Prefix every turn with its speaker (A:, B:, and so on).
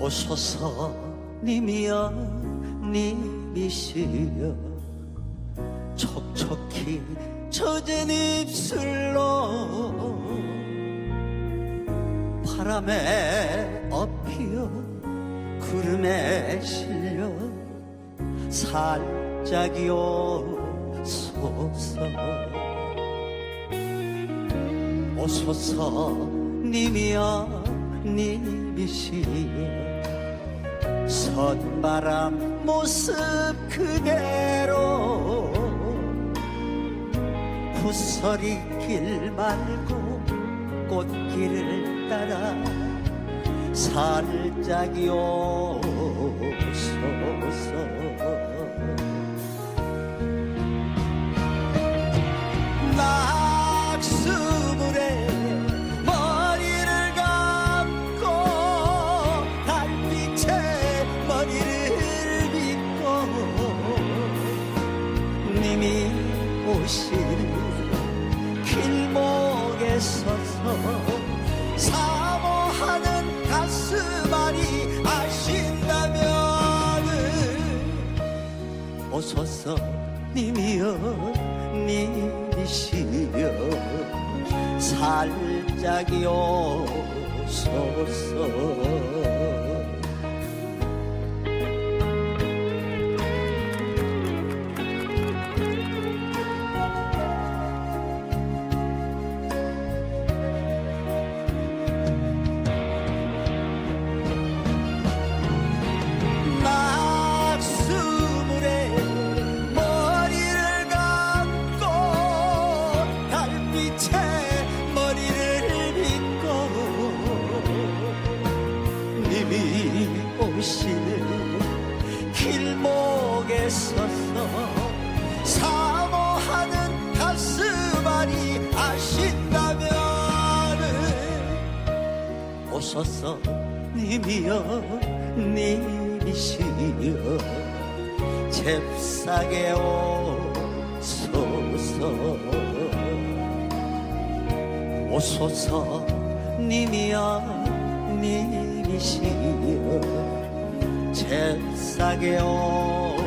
A: 오소서 님이여 님이시여. 촉촉히 젖은 입술로 바람에 엎이어 구름에 실려 살짝이요 소서. 오소서 님이여 님이시여 선바람 모습 그대로. 풋서리 말고 꽃길을 따라 살짝이요 소서 님이 오시는 길목에 서서 사모하는 가슴앓이 아신다면은 오소서 님이여 님이시여 살짝이요 소서 오시는 길목에 서서 사모하는 가슴앓이 아신다면은 오소서 님이여 님이시여. 잽싸게 오소서. 오소서 님이여 님이시여 잽싸게 오소서